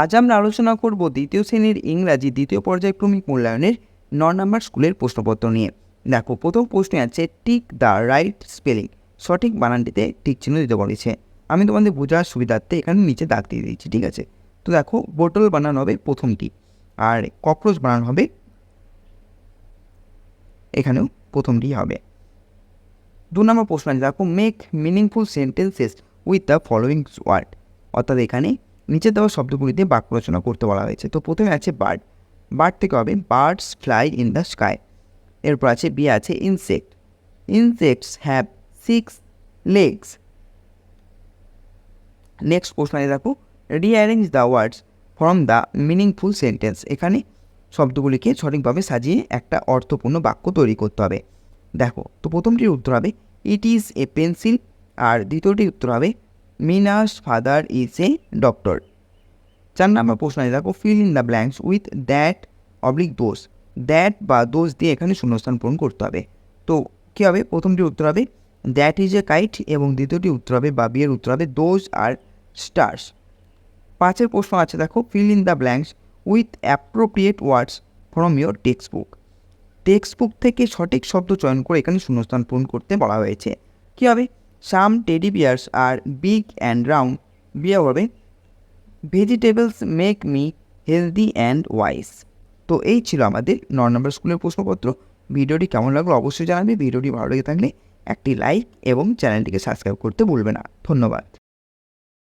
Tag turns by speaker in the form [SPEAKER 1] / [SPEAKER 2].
[SPEAKER 1] আজ আমরা আলোচনা করব দ্বিতীয় শ্রেণির ইংরাজি দ্বিতীয় পর্যায়ক্রমিক মূল্যায়নের ন নম্বর স্কুলের প্রশ্নপত্র নিয়ে। দেখো, প্রথম প্রশ্নে আছে টিক দ্য রাইট স্পেলিং সঠিক বানানটিতে টিক চিহ্ন দিতে বলেছে। আমি তোমাদের বোঝার সুবিধার্থে এখানে নিচে দাগ দিয়ে দিয়েছি, ঠিক আছে? তো দেখো বোটল বানান হবে প্রথমটি। আর ককরোচ বানান হবে এখানেও প্রথমটি হবে। দু নম্বর প্রশ্ন আছে, দেখো make meaningful sentences with the following word অর্থাৎ এখানে নিচে দেওয়া শব্দগুলি দিয়ে বাক্য রচনা করতে বলা হয়েছে। তো প্রথমে আছে বার্ড বার্ড থেকে হবে birds fly in the sky এরপর আছে বি আছে insect insects have six legs next আছে দেখো rearrange the words from the meaningful sentence এখানে শব্দগুলিকে সঠিকভাবে সাজিয়ে একটা অর্থপূর্ণ বাক্য তৈরি করতে হবে। দেখো, তো প্রথমটির উত্তর হবে ইট ইজ এ পেন্সিল আর দ্বিতীয়টির উত্তর হবে মিনাস ফাদার ইজ এ ডক্টর চার নম্বর প্রশ্ন আছে, দেখো fill in the blanks with that oblique those that বা দোষ দিয়ে এখানে শূন্যস্থান পূরণ করতে হবে। তো কী হবে? প্রথমটির উত্তর হবে দ্যাট ইজ এ কাইট এবং দ্বিতীয়টি উত্তর হবে বা বিয়ের উত্তর হবে দোজ আর স্টার্স পাঁচের প্রশ্ন আছে, দেখো fill in the blanks with appropriate words from your text book text book থেকে সঠিক শব্দ চয়ন করে এখানে শূন্যস্থান পূরণ করতে বলা হয়েছে। কী হবে? Some teddy bears are big and round বিয়ে হবে vegetables make me healthy and wise তো এই ছিল আমাদের ন নম্বর স্কুলের প্রশ্নপত্র। ভিডিওটি কেমন লাগল অবশ্যই জানাবে। ভিডিওটি ভালো লেগে থাকলে একটি লাইক এবং চ্যানেলটিকে সাবস্ক্রাইব করতে ভুলবে না। ধন্যবাদ।